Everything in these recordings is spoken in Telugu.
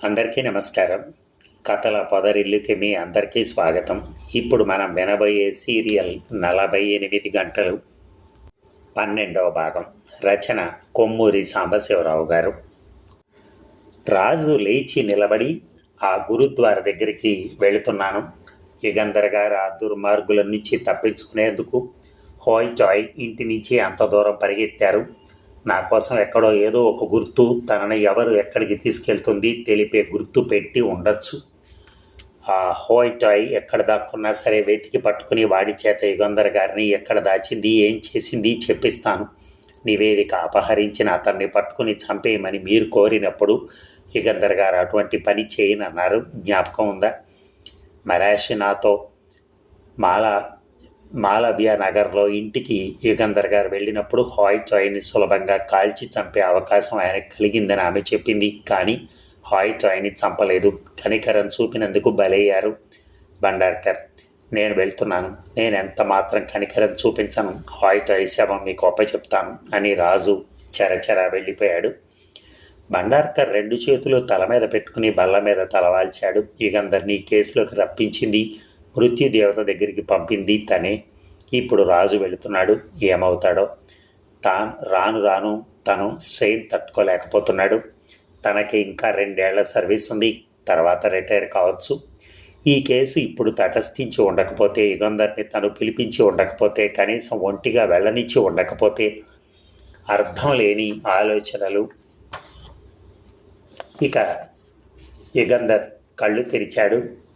అందరికీ నమస్కారం. కథల పొదరిల్లుకి మీ అందరికీ స్వాగతం. ఇప్పుడు మనం వినబోయే సీరియల్ నలభై ఎనిమిది గంటలు పన్నెండవ భాగం. రచన కొమ్మూరి సాంబశివరావు గారు. రాజు లేచి నిలబడి ఆ గురుద్వార దగ్గరికి వెళుతున్నాను. యుగంధర్ గారు ఆ దుర్మార్గుల నుంచి తప్పించుకునేందుకు హోయ్ టాయ్ ఇంటి నుంచి అంత దూరం పరిగెత్తారు. నా కోసం ఎక్కడో ఏదో ఒక గుర్తు తనని ఎవరు ఎక్కడికి తీసుకెళ్తుంది తెలిపే గుర్తు పెట్టి ఉండొచ్చు. ఆ హోయ్ టాయ్ ఎక్కడ దాక్కున్నా సరే వెతికి పట్టుకుని వాడి చేత యుగంధర్ గారిని ఎక్కడ దాచింది ఏం చేసింది చెప్పిస్తాను. నివేదిక అపహరించిన అతన్ని పట్టుకుని చంపేయమని మీరు కోరినప్పుడు యుగంధర్ గారు అటువంటి పని చేయనన్నారు. జ్ఞాపకం ఉందా? మరాషి నాతో మాల మాలవ్య నగర్లో ఇంటికి యుగంధర్ గారు వెళ్ళినప్పుడు హాయ్ టాయ్ని సులభంగా కాల్చి చంపే అవకాశం ఆయనకు కలిగిందని ఆమె చెప్పింది. కానీ హాయ్ టాయ్ని చంపలేదు. కనికరం చూపినందుకు బలయ్యారు భండార్కర్ నేను వెళ్తున్నాను. నేను ఎంత మాత్రం కనికరం చూపించను. హాయ్ టాయ్ శవం మీకు చెప్తాను అని రాజు చెరచెర వెళ్ళిపోయాడు. భండార్కర్ రెండు చేతులు తల మీద పెట్టుకుని బల్ల మీద తలవాల్చాడు. యుగంధర్ని కేసులోకి రప్పించింది. మృత్యుదేవత దగ్గరికి పంపింది తనే. ఇప్పుడు రాజు వెళుతున్నాడు. ఏమవుతాడో? తాను రాను రాను తను స్ట్రెయిన్ తట్టుకోలేకపోతున్నాడు. తనకి ఇంకా రెండేళ్ళ సర్వీస్ ఉంది. తర్వాత రిటైర్ కావచ్చు. ఈ కేసు ఇప్పుడు తటస్థించి ఉండకపోతే యుగంధర్ని తను పిలిపించి ఉండకపోతే కనీసం ఒంటిగా వెళ్ళనిచ్చి ఉండకపోతే అర్థం లేని ఆలోచనలు. ఇక యుగంధర్ కళ్ళు తెరిచాడు.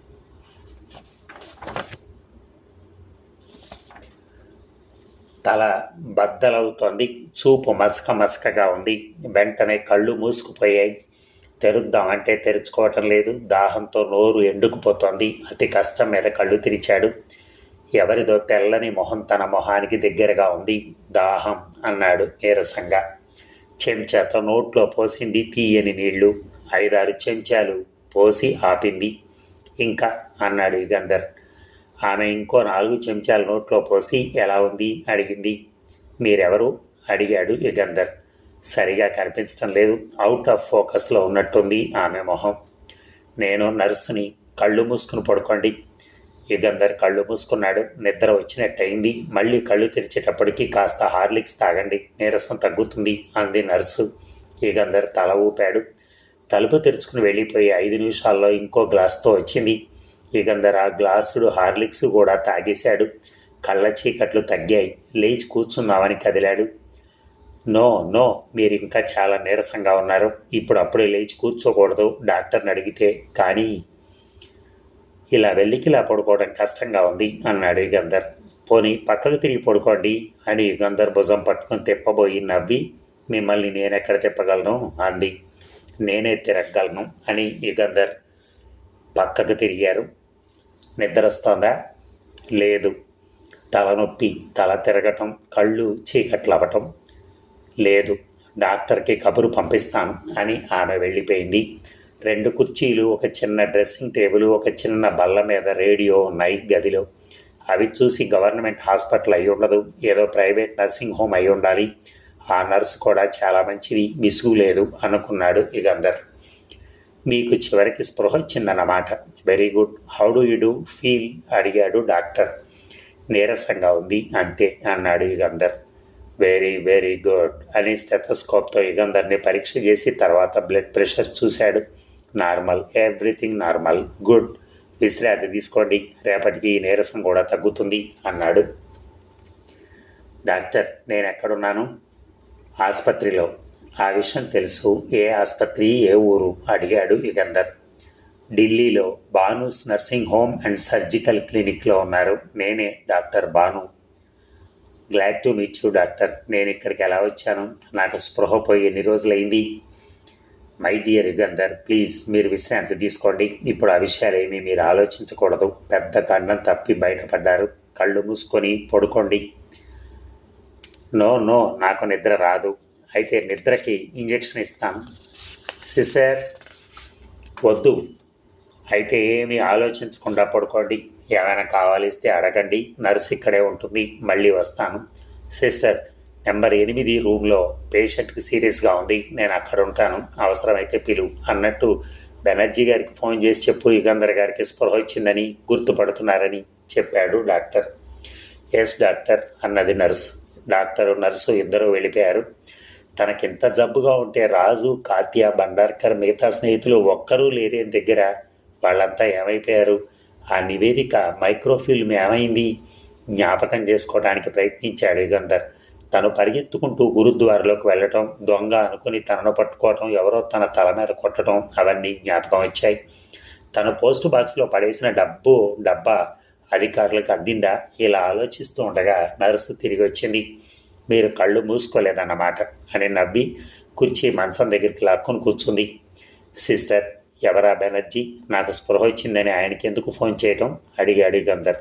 తల బద్దలవుతోంది చూపు మసక మసకగా ఉంది. వెంటనే కళ్ళు మూసుకుపోయాయి. తెరుద్దామంటే తెరుచుకోవటం లేదు. దాహంతో నోరు ఎండుకుపోతోంది. అతి కష్టం మీద కళ్ళు తెరిచాడు. ఎవరిదో తెల్లని మొహం తన మొహానికి దగ్గరగా ఉంది. దాహం అన్నాడు నీరసంగా. చెంచాతో నోట్లో పోసింది తీయని నీళ్ళు. ఐదారు చెంచాలు పోసి ఆపింది. ఇంకా అన్నాడు యుగంధర్ ఆమె ఇంకో నాలుగు చెంచాలు నోట్లో పోసి ఎలా ఉంది? అడిగింది. మీరెవరు? అడిగాడు యుగంధర్. సరిగా కనిపించడం లేదు. అవుట్ ఆఫ్ ఫోకస్లో ఉన్నట్టుంది ఆమె మొహం. నేను నర్సుని కళ్ళు మూసుకుని పడుకోండి. యుగంధర్ కళ్ళు మూసుకున్నాడు. నిద్ర వచ్చినట్టయింది. మళ్ళీ కళ్ళు తెరిచేటప్పటికి కాస్త హార్లిక్స్ తాగండి. నీరసం తగ్గుతుంది అంది నర్సు. యుగంధర్ తల ఊపాడు. తలుపు తెరుచుకుని వెళ్ళిపోయి ఐదు నిమిషాల్లో ఇంకో గ్లాస్తో వచ్చింది. యుగంధర్ ఆ గ్లాసుడు హార్లిక్స్ కూడా తాగేశాడు. కళ్ళ చీకట్లు తగ్గాయి. లేచి కూర్చుందామని కదిలాడు. నో నో మీరు ఇంకా చాలా నీరసంగా ఉన్నారు. ఇప్పుడు అప్పుడే లేచి కూర్చోకూడదు డాక్టర్ని అడిగితే. కానీ ఇలా వెళ్ళికిలా పడుకోవడం కష్టంగా ఉంది అన్నాడు యుగంధర్. పోనీ పక్కకు తిరిగి పడుకోండి అని యుగంధర్ భుజం పట్టుకొని తిప్పబోయి నవ్వి మిమ్మల్ని నేనెక్కడ తిప్పగలను? అంది. నేనే తిరగగలను అని యుగంధర్ పక్కకు తిరిగారు. నిద్ర వస్తుందా లేదు. తలనొప్పి తల తిరగటం కళ్ళు చీకట్లవ్వటం. లేదు. డాక్టర్కి కబురు పంపిస్తాను అని ఆమె వెళ్ళిపోయింది. రెండు కుర్చీలు ఒక చిన్న డ్రెస్సింగ్ టేబుల్ ఒక చిన్న బల్ల మీద రేడియో ఉన్నాయి గదిలో. అవి చూసి గవర్నమెంట్ హాస్పిటల్ అయి ఉండదు. ఏదో ప్రైవేట్ నర్సింగ్ హోమ్ అయి ఉండాలి. ఆ నర్సు కూడా చాలా మంచిది విసుగు లేదు అనుకున్నాడు యుగంధర్. మీకు చివరికి స్పృహ వచ్చిందన్నమాట. Very good how do you do feel అడిగాడు డాక్టర్. నీరసంగా ఉంది. అంతే అన్నాడు యుగంధర్. వెరీ వెరీ గుడ్ అని స్టెథస్కోప్తో యుగంధర్ని పరీక్ష చేసి తర్వాత బ్లడ్ ప్రెషర్ చూశాడు. నార్మల్ ఎవ్రీథింగ్ నార్మల్ గుడ్ విశ్రాంతి తీసుకోండి. రేపటికి ఈ నీరసం కూడా తగ్గుతుంది అన్నాడు. డాక్టర్ నేను ఎక్కడున్నాను ఆసుపత్రిలో. ఆ విషయం తెలుసు. ఏ ఆసుపత్రి ఏ ఊరు? అడిగాడు యుగంధర్ ఢిల్లీలో Bhanu's nursing home and surgical క్లినిక్లో ఉన్నారు. నేనే doctor Bhanu glad to meet you doctor. నేను ఇక్కడికి ఎలా వచ్చాను? నాకు స్పృహ పోయి ఎన్ని రోజులైంది? మై డియర్ యుగంధర్ ప్లీజ్ మీరు విశ్రాంతి తీసుకోండి. ఇప్పుడు ఆ విషయాలు ఏమీ మీరు ఆలోచించకూడదు. పెద్ద కండం తప్పి బయటపడ్డారు. కళ్ళు మూసుకొని పడుకోండి. నో నో నాకు నిద్ర రాదు. అయితే నిద్రకి ఇంజెక్షన్ ఇస్తాను. సిస్టర్ వద్దు. అయితే ఏమీ ఆలోచించకుండా పడుకోండి. ఏమైనా కావాలిస్తే అడగండి. నర్స్ ఇక్కడే ఉంటుంది. మళ్ళీ వస్తాను. సిస్టర్ నెంబర్ ఎనిమిది రూమ్లో పేషెంట్కి సీరియస్గా ఉంది. నేను అక్కడ ఉంటాను. అవసరమైతే పిలువు అన్నట్టు బెనర్జీ గారికి ఫోన్ చేసి చెప్పు. యుగంధర్ గారికి స్పృహ వచ్చిందని గుర్తుపడుతున్నారని చెప్పాడు డాక్టర్. ఎస్ డాక్టర్ అన్నది నర్సు. డాక్టరు నర్సు ఇద్దరూ వెళ్ళిపోయారు. తనకింత జబ్బుగా ఉంటే రాజు కాత్య బండార్కర్ మిగతా స్నేహితులు ఒక్కరూ లేరేని దగ్గర? వాళ్ళంతా ఏమైపోయారు? ఆ నివేదిక మైక్రోఫిల్మ్ ఏమైంది? జ్ఞాపకం చేసుకోవడానికి ప్రయత్నించాడు యుగంధర్. తను పరిగెత్తుకుంటూ గురుద్వారలోకి వెళ్ళటం దొంగ అనుకుని తనను పట్టుకోవటం ఎవరో తన తల మీద కొట్టడం అవన్నీ జ్ఞాపకం వచ్చాయి. తను పోస్ట్ బాక్స్లో పడేసిన డబ్బు డబ్బా అధికారులకు అందిందా? ఇలా ఆలోచిస్తూ ఉండగా నర్సు తిరిగి వచ్చింది. మీరు కళ్ళు మూసుకోలేదన్నమాట అని నవ్వి కుర్చీ మంచం దగ్గరికి లాక్కొని కూర్చుంది. సిస్టర్ ఎవరా బెనర్జీ? నాకు స్పృహ వచ్చిందని ఆయనకి ఎందుకు ఫోన్ చేయటం? అడిగాడు గంధర్.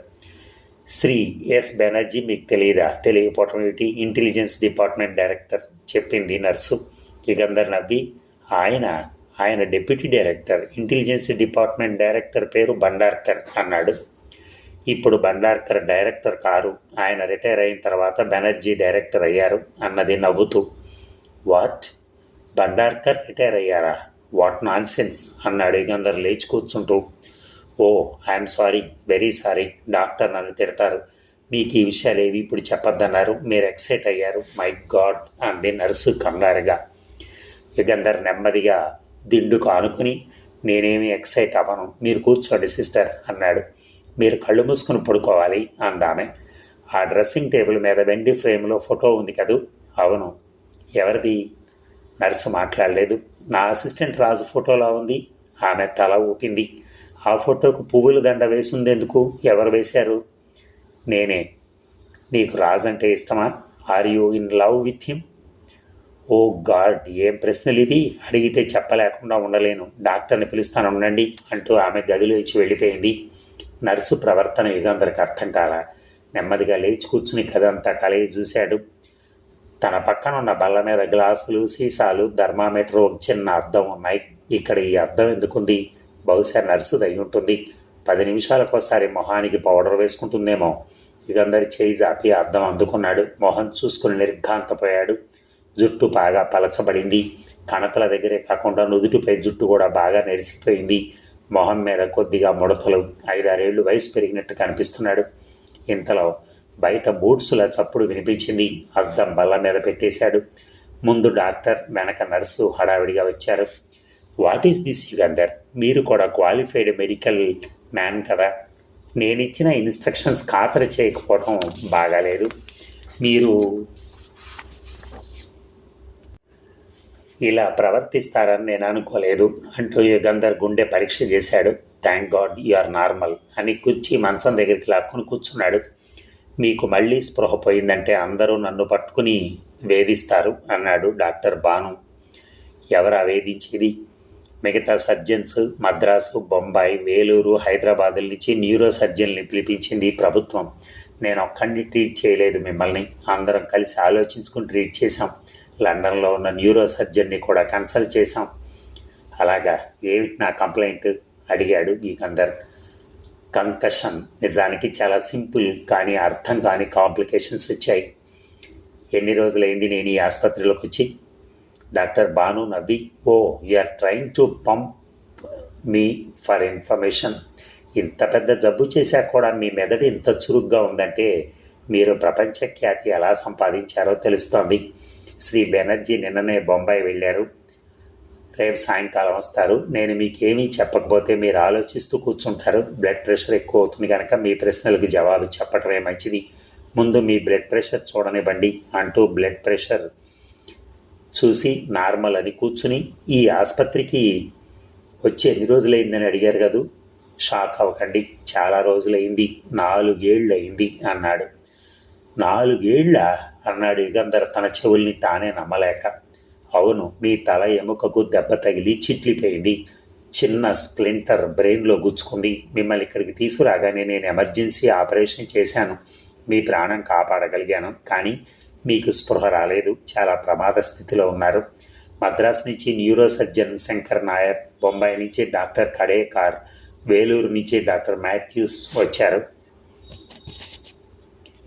శ్రీ ఎస్ బెనర్జీ మీకు తెలియదా? తెలియకపోవటం ఏంటి ఇంటెలిజెన్స్ డిపార్ట్మెంట్ డైరెక్టర్ చెప్పింది నర్సు. యుగంధర్ నవ్వి ఆయన ఆయన deputy director intelligence department director పేరు బండార్కర్ అన్నాడు. ఇప్పుడు బండార్కర్ డైరెక్టర్ కారు. ఆయన రిటైర్ అయిన తర్వాత బెనర్జీ డైరెక్టర్ అయ్యారు అన్నది నవ్వుతూ. వాట్? బండార్కర్ రిటైర్ అయ్యారా? వాట్ నాన్ సెన్స్ అన్నాడు యుగంధర్ లేచి కూర్చుంటూ. ఓ I'm sorry very sorry doctor నన్ను తిడతారు. మీకు ఈ విషయాలు ఏవి ఇప్పుడు చెప్పొద్దన్నారు? మీరు ఎక్సైట్ అయ్యారు? మై గాడ్ అంది నర్సు కంగారుగా. యుగంధర్ నెమ్మదిగా దిండుకు ఆనుకుని నేనేమి ఎక్సైట్ అవ్వను మీరు కూర్చోండి సిస్టర్ అన్నాడు. మీరు కళ్ళు మూసుకుని పడుకోవాలి అందామె. ఆ డ్రెస్సింగ్ టేబుల్ మీద వెండి ఫ్రేమ్లో ఫోటో ఉంది కదూ? అవును. ఎవరిది? నర్సు మాట్లాడలేదు. నా అసిస్టెంట్ రాజు ఫోటోలా ఉంది. ఆమె తల ఊపింది. ఆ ఫోటోకు పువ్వుల దండ వేసిందెందుకు ఎవరు వేశారు? నేనే. నీకు రాజు అంటే ఇష్టమా? Are you in love with him oh God ఏం ప్రశ్నలు ఇవి అడిగితే చెప్పలేకుండా ఉండలేను. డాక్టర్ని పిలుస్తాను ఉండండి అంటూ ఆమె గదిలో ఇచ్చి వెళ్ళిపోయింది. నర్సు ప్రవర్తన యుగంధరికి అర్థం కాల. నెమ్మదిగా లేచి కూర్చుని కదంతా కలయి చూశాడు. తన పక్కన ఉన్న బల్ల మీద గ్లాసులు సీసాలు థర్మామీటర్ ఒక చిన్న అద్దం ఉన్నాయి. ఇక్కడ ఈ అద్దం ఎందుకుంది? బహుశా నర్సు అయి ఉంటుంది. పది నిమిషాలకోసారి మొహానికి పౌడర్ వేసుకుంటుందేమో. యుగంధర్ చేయి జాపి అద్దం అందుకున్నాడు. మొహం చూసుకుని నిర్ఘాంతపోయాడు. జుట్టు బాగా పలచబడింది. కణతల దగ్గరే కాకుండా నుదుటిపై జుట్టు కూడా బాగా నెరిసిపోయింది. మొహం మీద కొద్దిగా ముడతలు ఐదారేళ్ళు వయసు పెరిగినట్టు కనిపిస్తున్నాడు. ఇంతలో బయట బూట్సుల చప్పుడు వినిపించింది. అద్దం బల్ల మీద పెట్టేశాడు. ముందు డాక్టర్ వెనక నర్సు హడావిడిగా వచ్చారు. What is this Yugandhar? మీరు కూడా క్వాలిఫైడ్ మెడికల్ మ్యాన్ కదా. నేను ఇచ్చిన ఇన్స్ట్రక్షన్స్ ఖాతరు చేయకపోవడం బాగాలేదు. మీరు ఇలా ప్రవర్తిస్తారని నేను అనుకోలేదు అంటూ యుగంధర్ గుండె పరీక్ష చేశాడు. Thank God you are normal అని కుర్చీ మంచం దగ్గరికి లాక్కుని కూర్చున్నాడు. మీకు మళ్ళీ స్పృహ పోయిందంటే అందరూ నన్ను పట్టుకుని వేధిస్తారు అన్నాడు డాక్టర్ బాను. ఎవరు వేధించేది? మిగతా సర్జన్స్ మద్రాసు బొంబాయి వేలూరు హైదరాబాద్ నుంచి న్యూరో సర్జన్ని పిలిపించింది ప్రభుత్వం. నేను ఒక్కడిని ట్రీట్ చేయలేదు మిమ్మల్ని. అందరం కలిసి ఆలోచించుకుని ట్రీట్ చేశాం. లండన్లో ఉన్న న్యూరో సర్జన్ని కూడా కన్సల్ట్ చేశాం. అలాగా ఏమిటి నా కంప్లైంట్ అడిగాడు గీకందర్ కంకషన్ నిజానికి చాలా సింపుల్ కానీ అర్థం కాని కాంప్లికేషన్స్ వచ్చాయి. ఎన్ని రోజులైంది నేను ఈ ఆసుపత్రిలోకి వచ్చి? డాక్టర్ బాను నవ్వి ఓ are trying to pump me for information. ఇంత పెద్ద జబ్బు చేశాక కూడా మీ మెదడు ఇంత చురుగ్గా ఉందంటే మీరు ప్రపంచ ఖ్యాతి ఎలా సంపాదించారో తెలుస్తోంది. శ్రీ బెనర్జీ నిన్ననే బొంబాయి వెళ్ళారు. రేపు సాయంకాలం వస్తారు. నేను మీకేమీ చెప్పకపోతే మీరు ఆలోచిస్తూ కూర్చుంటారు. బ్లడ్ ప్రెషర్ ఎక్కువ అవుతుంది కనుక మీ ప్రశ్నలకు జవాబు చెప్పటమే మంచిది. ముందు మీ బ్లడ్ ప్రెషర్ చూడనివ్వండి అంటూ బ్లడ్ ప్రెషర్ చూసి నార్మల్ అని కూర్చుని ఈ ఆసుపత్రికి వచ్చి ఎన్ని రోజులైందని అడిగారు కదూ? షాక్ అవ్వకండి. చాలా రోజులైంది. నాలుగేళ్ళు అయింది అన్నాడు. నాలుగేళ్ళ అన్నాడు యుగంధర్ తన చెవుల్ని తానే నమ్మలేక. అవును మీ తల ఎముకకు దెబ్బ తగిలి చిట్లిపోయింది. చిన్న స్ప్లింటర్ బ్రెయిన్లో గుచ్చుకుంది. మిమ్మల్ని ఇక్కడికి తీసుకురాగానే నేను ఎమర్జెన్సీ ఆపరేషన్ చేశాను. మీ ప్రాణం కాపాడగలిగాను కానీ మీకు స్పృహ రాలేదు. చాలా ప్రమాద స్థితిలో ఉన్నారు. మద్రాస్ నుంచి న్యూరో సర్జన్ శంకర్ నాయర్ బొంబాయి నుంచి డాక్టర్ కడేకార్ వేలూరు నుంచి డాక్టర్ మాథ్యూస్ వచ్చారు.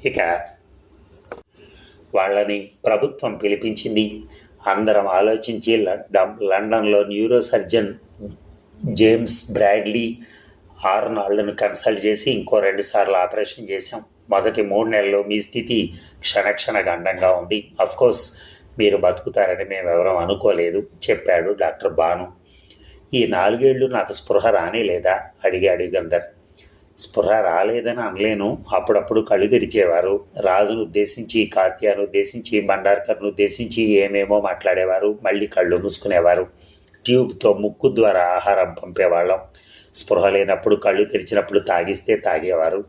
ఇక వాళ్ళని ప్రభుత్వం పిలిపించింది. అందరం ఆలోచించి లండన్లో న్యూరో సర్జన్ జేమ్స్ బ్రాడ్లీ ఆరు నాళ్ళను కన్సల్ట్ చేసి ఇంకో రెండు సార్లు ఆపరేషన్ చేశాం. మొదటి మూడు నెలల్లో మీ స్థితి క్షణక్షణ గండంగా ఉంది. అఫ్కోర్స్ మీరు బతుకుతారని మేము ఎవరం అనుకోలేదు చెప్పాడు డాక్టర్ బాను. ఈ నాలుగేళ్ళు నాకు స్పృహ రానే లేదా అడిగాడు గంధర్ స్పృహ రాలేదని అనలేను. అప్పుడప్పుడు కళ్ళు తెరిచేవారు. రాజును ఉద్దేశించి కాత్యాను ఉద్దేశించి బండార్కర్ను ఉద్దేశించి ఏమేమో మాట్లాడేవారు. మళ్ళీ కళ్ళు మూసుకునేవారు. ట్యూబ్తో ముక్కు ద్వారా ఆహారం పంపేవాళ్ళం. స్పృహ లేనప్పుడు కళ్ళు తెరిచినప్పుడు తాగిస్తే తాగేవారు.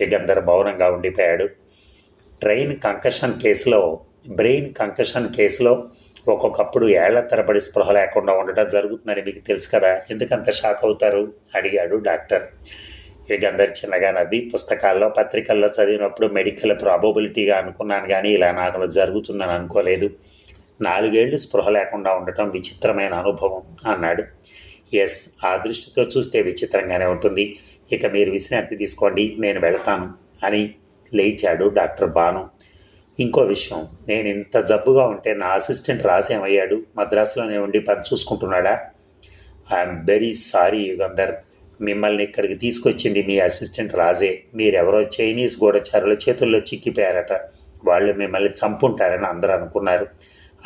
యుగంధర్ మౌనంగా ఉండిపోయాడు. ట్రైన్ కంకషన్ కేసులో బ్రెయిన్ కంకషన్ కేసులో ఒక్కొక్కప్పుడు ఏళ్ళ తరబడి స్పృహ లేకుండా ఉండటం జరుగుతుందని మీకు తెలుసు కదా. ఎందుకంత షాక్ అవుతారు? అడిగాడు డాక్టర్. యుగంధర్ చిన్నగా నవ్వి పుస్తకాల్లో పత్రికల్లో చదివినప్పుడు మెడికల్ ప్రాబబిలిటీగా అనుకున్నాను కానీ ఇలా నాకు జరుగుతుందని అనుకోలేదు. నాలుగేళ్ళు స్పృహ లేకుండా ఉండటం విచిత్రమైన అనుభవం అన్నాడు. ఎస్ ఆ దృష్టితో చూస్తే విచిత్రంగానే ఉంటుంది. ఇక మీరు విశ్రాంతి తీసుకోండి నేను వెళతాను అని లేచాడు డాక్టర్ బాను ఇంకో విషయం నేను ఇంత జబ్బుగా ఉంటే నా అసిస్టెంట్ రాసేమయ్యాడు? మద్రాసులోనే ఉండి పని చూసుకుంటున్నాడా? I'm very sorry Yugandhar. మిమ్మల్ని ఇక్కడికి తీసుకొచ్చింది మీ అసిస్టెంట్ రాజే. మీరెవరో చైనీస్ గూఢచారుల చేతుల్లో చిక్కిపోయారట. వాళ్ళు మిమ్మల్ని చంపుంటారని అందరూ అనుకున్నారు.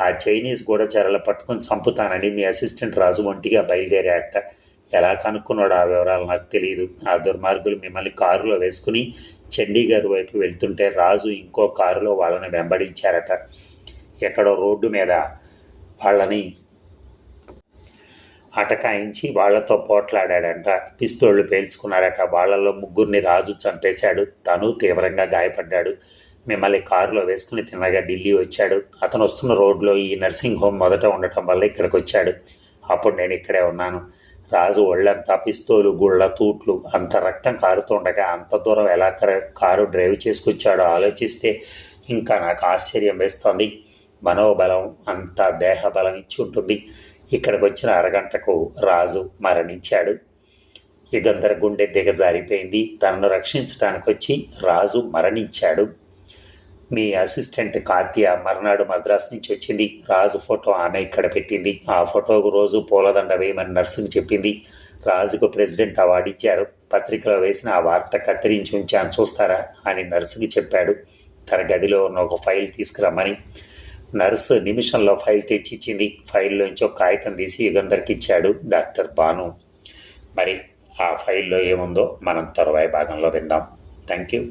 ఆ చైనీస్ గూఢచారులు పట్టుకొని చంపుతానని మీ అసిస్టెంట్ రాజు ఒంటిగా బయలుదేరాట ఎలా కనుక్కున్నాడో ఆ వివరాలు నాకు తెలియదు ఆ దుర్మార్గులు మిమ్మల్ని కారులో వేసుకుని చండీగఢ్ వైపు వెళ్తుంటే రాజు ఇంకో కారులో వాళ్ళని వెంబడించారట. ఎక్కడో రోడ్డు మీద వాళ్ళని అటకాయించి వాళ్ళతో పోట్లాడాడంట. పిస్తోళ్ళు పేల్చుకున్నారట. వాళ్ళలో ముగ్గురిని రాజు చంపేశాడు. తను తీవ్రంగా గాయపడ్డాడు. మిమ్మల్ని కారులో వేసుకుని తిన్నగా ఢిల్లీ వచ్చాడు. అతను వస్తున్న రోడ్లో ఈ నర్సింగ్ హోమ్ మొదట ఉండటం వల్ల ఇక్కడికి వచ్చాడు అప్పుడు నేను ఇక్కడే ఉన్నాను. రాజు ఒళ్ళంతా పిస్తోలు గుళ్ళ తూట్లు అంత రక్తం కారుతుండగా అంత దూరం ఎలా కారు డ్రైవ్ చేసుకొచ్చాడో ఆలోచిస్తే ఇంకా నాకు ఆశ్చర్యం వేస్తోంది. మనోబలం అంత దేహబలం ఇచ్చి ఉంటుంది. ఇక్కడికి వచ్చిన అరగంటకు రాజు మరణించాడు. యుగంధర గుండె దిగజారిపోయింది తనను రక్షించడానికి వచ్చి రాజు మరణించాడు. మీ అసిస్టెంట్ కాత్య మర్నాడు మద్రాసు నుంచి వచ్చింది. రాజు ఫోటో ఆమె ఇక్కడ పెట్టింది. ఆ ఫోటోకు రోజు పూలదండ వేయమని నర్సుకు చెప్పింది. రాజుకు ప్రెసిడెంట్ అవార్డు ఇచ్చారు. పత్రికలో వేసిన ఆ వార్త కత్తిరించి ఉంచాను. చూస్తారా అని నర్సుకి చెప్పాడు. తన గదిలో ఉన్న ఒక ఫైల్ తీసుకురమ్మని నర్సు నిమిషంలో ఫైల్ తెచ్చిచ్చింది. ఫైల్లోంచి ఒక కాగితం తీసి యుగంధర్కి ఇచ్చాడు డాక్టర్ బాను. మరి ఆ ఫైల్లో ఏముందో మనం తర్వాయి భాగంలో విందాం. Thank you